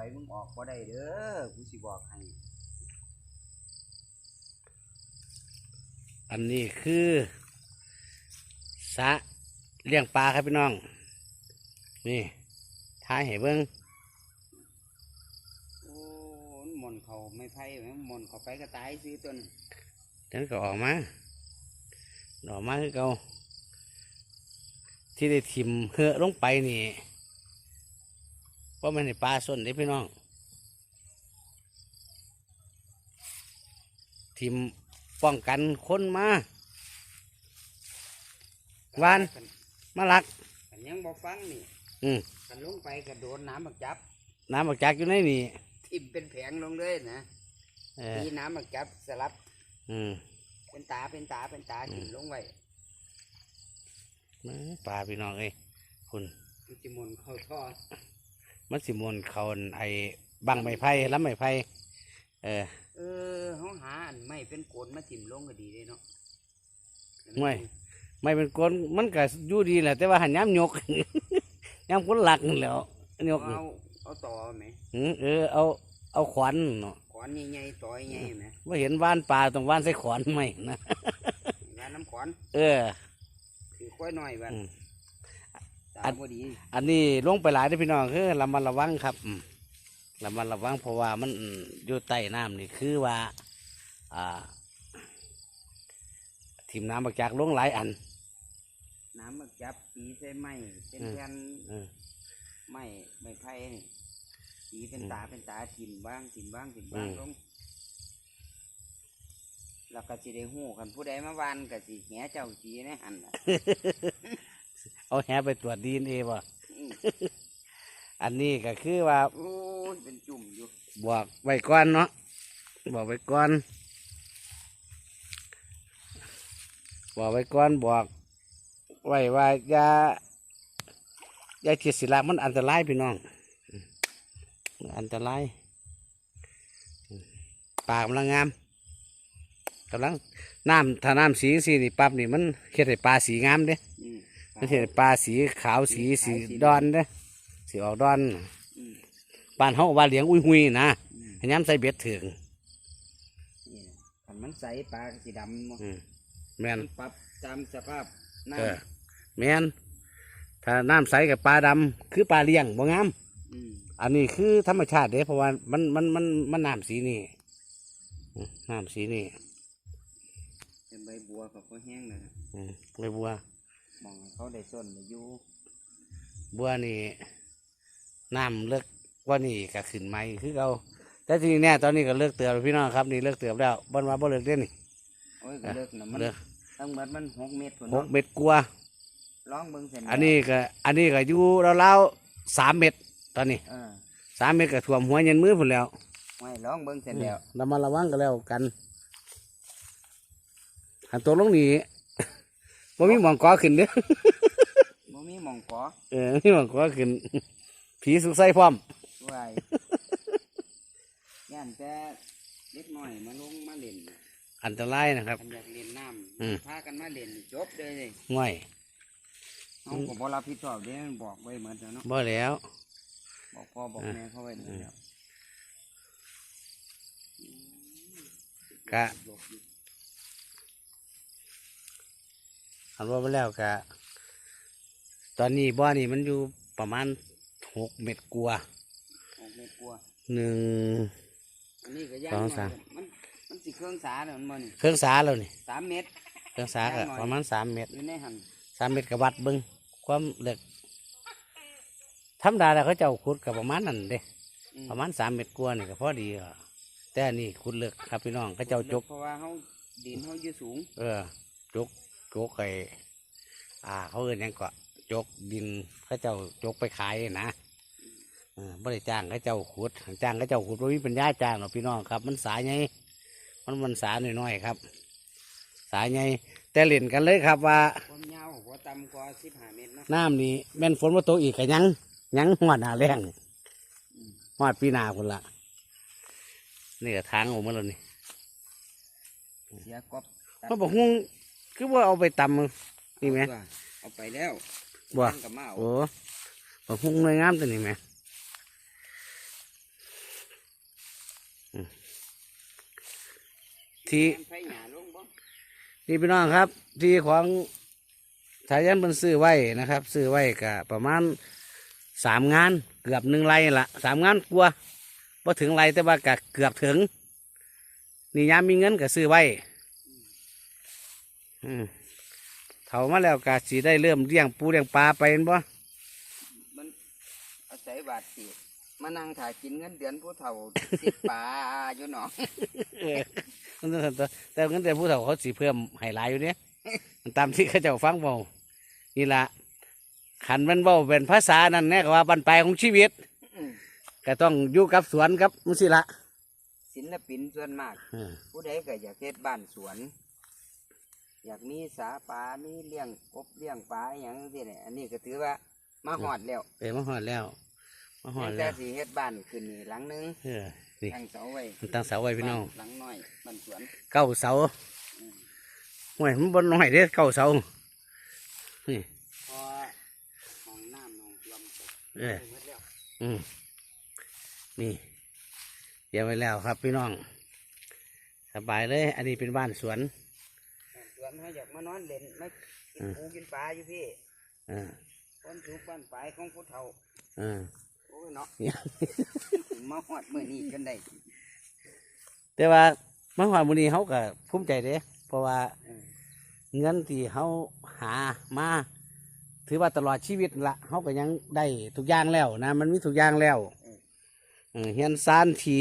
ไปมึงออกบ่ได้เด้อกูสิบอกให้ อันนี้คือสระเลี้ยงปลาครับพี่น้อง นี่ท้ายให้เบิ้งโอ้มันหมนเขาไม่ไพ่แม่งหมนเขาไปก็ตายซื้อตัวนึงฉันก็ออกมาออกมาคือเก่าที่ได้ทิมเหือะลงไปนี่ เพราะมันในปลาส้นเด้พี่น้องทิมป้องกันคนมาวานมาลักกันยังบ่ฟังนี่อืมกันลงไปก็โดนน้ำบักจับ น้ำออกจากอยู่ในนี่ทิ่มเป็นแผงลงเลยนะเออตีน้ำบักจับสลับอืมเป็นตาเป็นตาเป็นตาทิ่มลงไว้มาปลาพี่น้องเอ้ยคุณมันจะหมนเข้าท่อ มันสิมวนเขาอันไอ้บังไม้ไผ่ลำไม้ไผ่เออ เออเฮาหาอันไม่เป็นโกนมาทิ่มลงก็ดีเลยเนาะไม่ ไม่เป็นกลมันก็อยู่ดีแหละแต่ว่าหันย้ำยก ย้ำคนหลักนั่นแหล้วยกเอาเอาต่อไหมอืมเออเอาเอาขวานเนาะขอนใหญ่ๆต่อยใหญ่ไหมว่าเห็นว่านปลาต้องว่านใส่ขวานไหมนะงานน้ำขอนเออ คือค่อยหน่อยวันอืม ตาบ่ดีอันนี้ลงไปหลายเด้อพี่น้องคือระมัดระวังครับอืมระมัดระวังเพราะว่ามันอืมอยู่ใต้น้ำนี่คือว่าอ่าทีมน้ำบักจากลงหลายอัน น้ำมันจับปีใส่ไม้เป็นอืมแผ่นเออไม้ไม้ไผ่นี่ปีเป็นอืมตาเป็นตาทิ่มบ้างทิ่มบ้างทิ่มบ้างอืมลงแล้วก็สิได้หู้กันผู้ใดมาวานก็สิแหเจ้าจีในหันล่ะ เอาแหไปตรวจดีเอ็นเอบ่อืมอันนี้ก็คือว่าโอ้ยเป็นจุ่มอยู่บอกไว้ก่อนเนาะบอกไว้ก่อนบอกไว้ก่อนบอกไว้ว่าอย่าอย่าเฉียดศิลามันอันตรายพี่น้องอืมมันอันตรายอืมปลากำลังงามกำลังน้ำถ้าน้ำสีสีนี่ปั๊บนี่มันเฮ็ดให้ปลาสีงามเด้อื มมันเฮ็ดให้ปลาสีขาวสีสีดอนเด้สีออกดอนอืม บ้านเฮาว่าเลี้ยงอุ้ยหุยนะอืม พยายามใส่เบ็ดถึงนี่คันมันใสปลาก็สีดำบ่อืมแม่นมันปรับตามสภาพน้เออแม่นถ้าน้ำใสกับปลาดำคือปลาเลี้ยงบ่งามำอืมอันนี้คือธรรมชาติเด้เพราะว่ามันมันมันมันน้ำสีนี่อืมน้ำสีนี่เป็นใบบัวเขาก็แห้งเลยนะอืมใบบัว มองให้เขาได้ส้นได้อยู่บัวนี่น้ำเลิกกว่านี่ก็ขึ้นใหม่คือเราแต่ทีนี้เนี่ยตอนนี้ก็เลิกเตือนพี่น้องครับนี่เลิกเตือนแล้วบนว่าบ่เลิกเด้นี่โอ้ยก็เลิกนะมันเลิกตั้งหมดมันหกเมตรพุ่นหเนาะกเม็ดกว่าลองเบิ่งเส้นอันนี้ก็อันนี้ก็อยู่ราวๆสามเม็ดตอนนี้เออสามเม็ดก็ท่วมหัวเย็นมือพุ่นแล้วไม่ลองเบิ่งเสร็จแล้วเรามาระวังกันแล้วกันหันตัวลงนี่ ว่ามีหมองกอขึ้นเด้อบ่มีหมองกอเออมีหมองกอขึ้น ผีสุกใส่พร้อมไว้ย่านแต่เล็กน้อยมาลงมาเล่นอันตรายนะครับกันอยากเล่นน้อืมำพากันมาเล่นจบเลยเลยง่อยเอาก็บ่รับผิดชอบเด้มันบอกไว้เหมือนกันเนาะบ่แล้ว บอกพ่อบอกแม่เขาไว้เหมือนแล้วกะ อันว่าไปแล้วกะตอนนี้บ่อนี่มันอยู่ประมาณหกเม็ดกว่าออกไม่กลัวหนึ่งอันนี้ก็ย่างสองสามมันมันสิเครื่องสาเนี่ยมันบ่นี่เครื่องสาแล้วนี่สามเมตรเครื่องสาก็ประมาณสามเม็ดอยู่ในหันสามเม็ดกับวัดเบิ้งความเล็กธรรมดาแล้วเขาเจ้าขุดกับประมาณนั้นเด้อืมประมาณสามเม็ดกว่านี่ก็พอดีอะแต่อันนี่ขุดเลิกครับพี่น้องเขาเจ้าจกเพราะว่าเขาดินเขาอยู่สูง เออจก จกไอ้อ่า เขาเอินหยังก็จกดินเขาเจ้าจกไปขายนะเออไม่ได้จ้างเขาเจ้าขุดจ้างเขาเจ้าขุดเพราะมีปัญญาจ้างหรอกพี่น้องครับ มันสายไงมันมันสาหน่อยๆครับ สายไงแต่เล่นกันเลยครับว่าความยาวหัวต่ำกว่าสิบห้าเมตรเนาะน้ำนี่แม่นฝนมาตกอีกก็ยังยังหอดหนาแรงหอดปีหนาคนละนี่ก็ทางออกมาแล้วนี่เสียกบเขาบอกฮุ้ง คือว่าเอาไปตำนี่ไหมเอาตัวเอาไปแล้วบ่ตั้งกับมาเอาโอ้บอกฮุ้งเลยงามตัวนี้ไหมที่แม่นไผหญ้าลงบ่นี่พี่น้องครับ ที่ของสายันเป็นซื้อไว้นะครับ ซื้อไว้ก็ประมาณสามงานเกือบหนึ่งไรละสามงานกลัวาพอถึงไรแต่ว่าก็เกือบถึง นี่ยามมีเงินก็ซื้อไว้อืม เถามาแล้วก็สีได้เริ่มเลี้ยงปูเลี้ยงปลาไปเห็นบ่มันอาศัยบาดสิมานั่งถ่ายกินเงินเดือนผู้เฒ่าติดปลาอยู่หนองเออมันต้องแต่แต่เงินแต่ผู้เฒ่าเขาสีเพิ่มให้หลายอยู่เนี่ยมันตามที่เขาเจ้าฟังเบานี่ละขันมันเบาเป็นภาษานั่นแน่ก็ว่าบรรปลายของชีวิตอืมก็ต้องอยู่กับสวนครับมุสิละศิลปินส่วนมากเออผู้ใดก็อยากเฮ็ดบ้านสวน อยากมีสาปลามีเลี้ยงกบเลี้ยงปลาอหย่างที่นี่อันนี้ก็ถือว่ามาหอดแล้วเออมาหอดแล้วมาหอดแต่แล้วสิเฮ็ดบ้านขึ้นนี่หลังหนึงเออนี่ตั้งเสาไว้มันตั้งเสาไว้พี่น้องบ้หลังน้อยบ้านสวนเก้าเสาห่วยมันบนหน่อยเด้อเก้าเสานี่พอห้องน้ำห้องรวมก็เออหมดแล้วอืมนี่เดี๋ยวไว้แล้วครับพี่น้อง สบายเลย อันนี้เป็นบ้านสวน บ้านสวนเขาอยากมานอนเล่นไมากินอืมปูกินปลาอยู่พี่เออคนถูกบ้นปลายของผู้เฒ่าโอ้ยเนาะมาหอดมื้อนี้จนได้แต่ว่ามาหอดมือนี้เขาก็ภูมิใจเด้เพราะว่าเงินที่เขาหามาถือว่าตลอดชีวิตละเขาก็ยังได้ทุกอย่างแล้วนะ มันมีทุกอย่างแล้วเฮียนซานที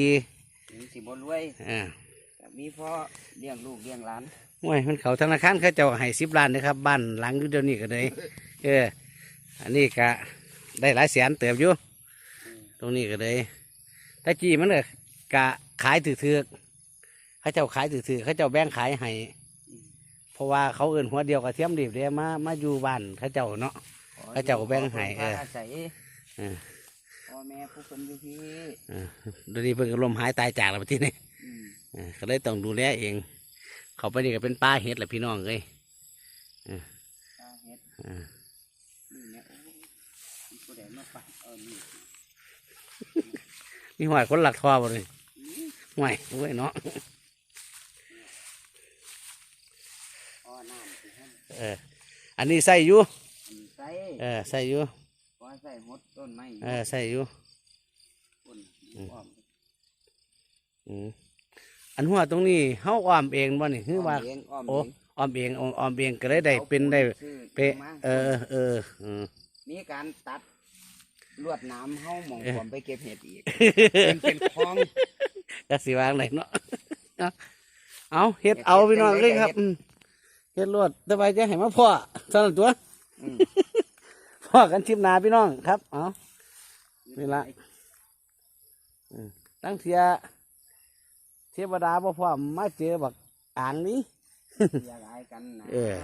ถึงสิบรวยอ่า มีพ่อเลี้ยงลูกเลี้ยงหลานโอ้ยมันเขาธนาคารเขาเจะให้สิบล้านนะครับบ้านหลังอยู่เดียวนี้ก็เลยเอออันนี้ก็ได้หลายแสนเติบอยู่ตรงนี้ก็เลยแตะกี้มันก็กะขายถือถือๆเขาเจ้าขายถือถือๆเขาเจ้าแบ่งขายให้เพราะว่าเขาเอื่นหัวเดียวกับเทียมดีบเดียมามาอยู่บ้านเขาเจ้าเนาะเขาเจ้าก็แบ่งให้เอออาศัยเออ พ่อแม่ผู้คนอยู่พี่ เออเดี๋ยวนี้เพิ่งก็ลมหายตายจากแล้วที่นี่อืมเออ ก็เลยต้องดูแลเอง เขาไปนี่ก็เป็นป้าเห็ดแหละพี่น้องเลยตาเฮ็ดเออนี่เนี่ยโอ้ยมีผู้ใดมาปักเออนี่มีหอยคนหลักทอบ่เลยหอยโอ้ยเนาะพ่อน้ำสิให้เออ อันนี้ใส่อยู่อันใส่เออใส่อยู่พอใส่หดต้นไม้เออใส่อยู่คนอืม อ้อมอืมอันหัวตรงนี้เฮาอ้อมเองบ่นี่คือว่าอ้อมเองอ้อมโอ้เองอ้อมเองอ้อมอ้อมเองก็เลยได้เป็นได้ซื้อเป๊ะมาเออเออเออมีการตัดลวดน้ำเฮาหมองเออผมไปเก็บเห็ดอีกเป็นเป็นคลองก็สิวางไหนเนาะเอาเอาเฮ็ดเอาพี่น้องเลยครับอืมเฮ็ดรวดสบายใจให้มาพ่อเท่านั้นตัวอืมพ่อกันชิมนาพี่น้องครับ เอานี่ละอืมตั้งเทีย เทวดาบ่พร้อมมาเจอบักอ่างนี้ อย่าร้ายกันนะ เออ